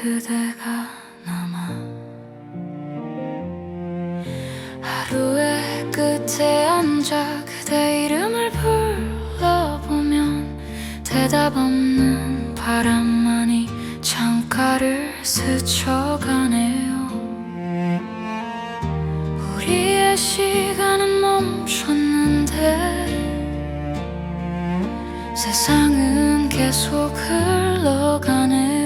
그대가 남아 하루의 끝에 앉아 그대 이름을 불러보면 대답 없는 바람만이 창가를 스쳐가네요. 우리의 시간은 멈췄는데 세상은 계속 흘러가네.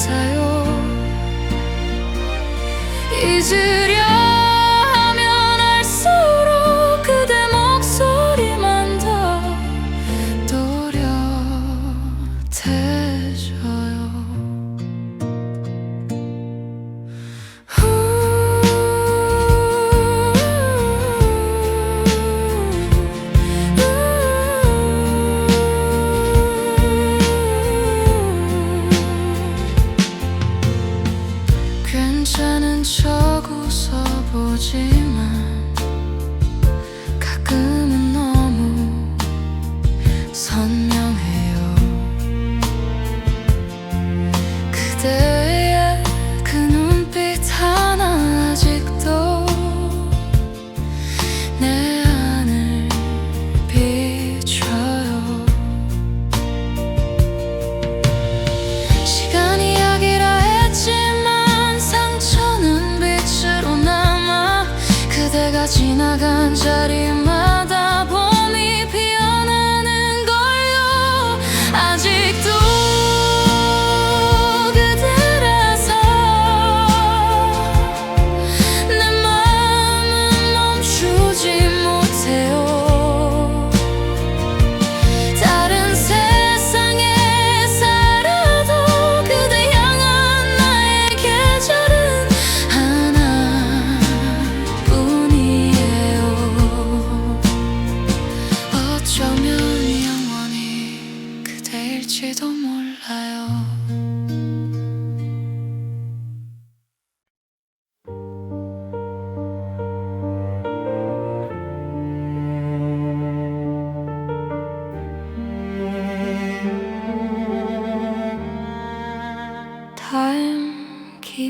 같아요.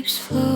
keeps flowing.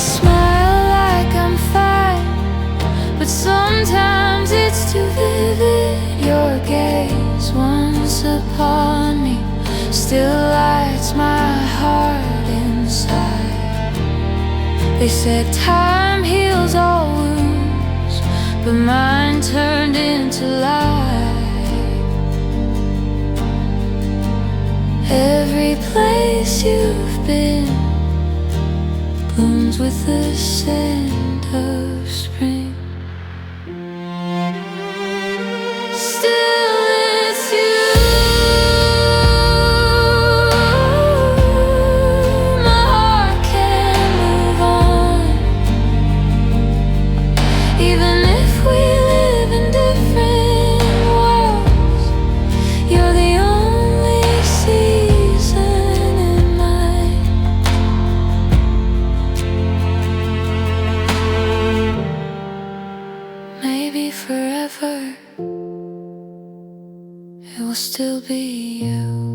smile like I'm fine But sometimes it's too vivid. Your gaze once upon me Still lights my heart inside. They said time heals all wounds But mine turned into lie Every place you've been with the scent of spring. maybe forever, it will still be you.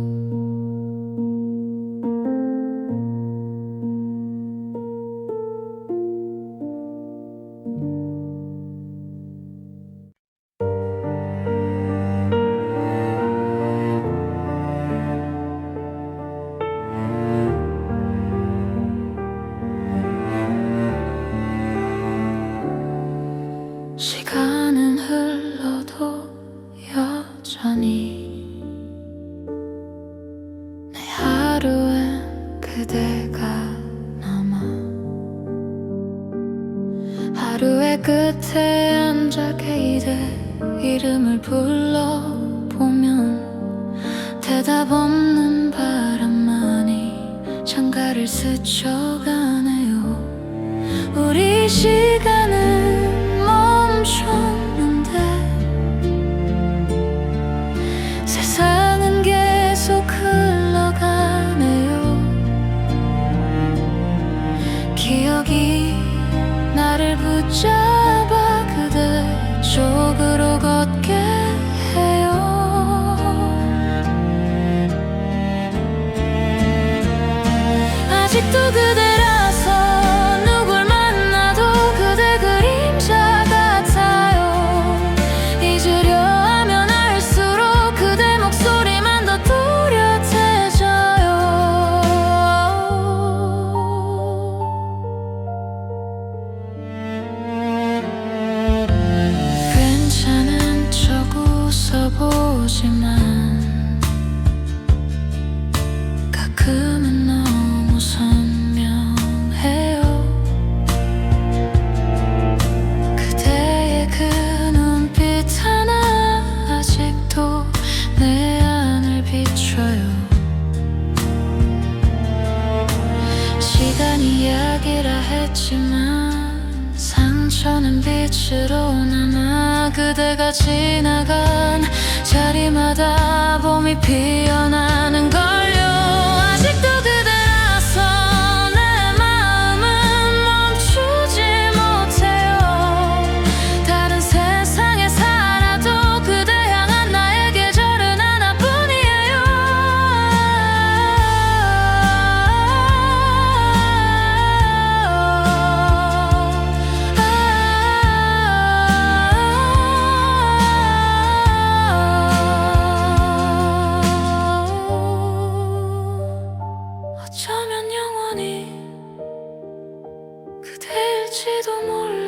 하루의 끝에 앉아 게이드 이름을 불러보면 대답 없는 바람만이 창가를 스쳐가네요. 우리 시간은 멈췄 가끔은 너무 선명해요. 그대의 그 눈빛 하나 아직도 내 안을 비춰요. 시간이 이야기라 했지만 상처는 빛으로 남아 그대가 지나간 자리마다 봄이 피어나는 걸 될지도 몰라.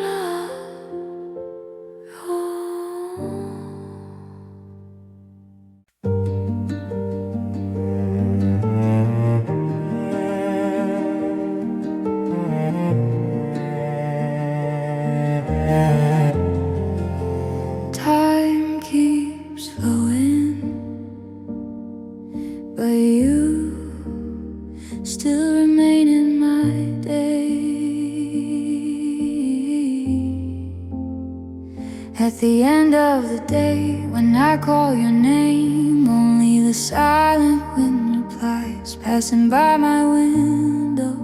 Day, when I call your name, only the silent wind replies, passing by my window.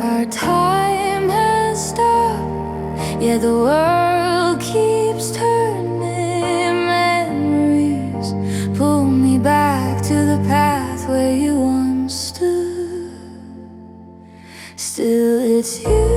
Our time has stopped, yeah, the world keeps turning. Memories pull me back to the path where you once stood. Still, it's you.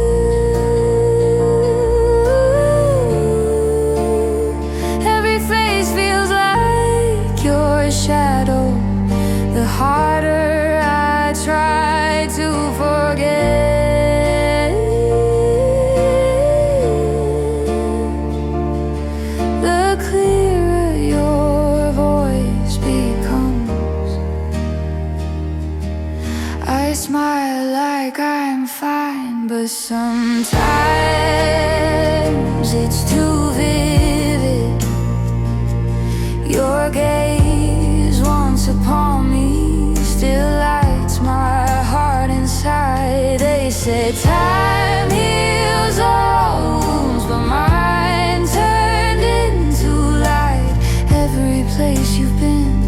time heals all wounds, but mine turned into light. Every place you've been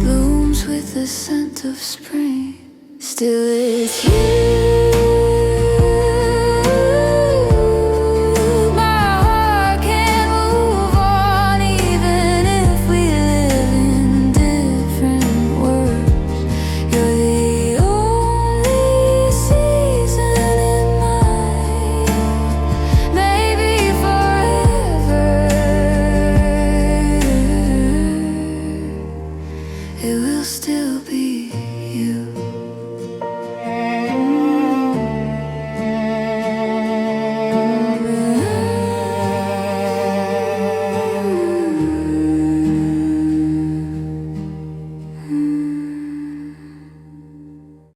blooms with the scent of spring. Still, it's you.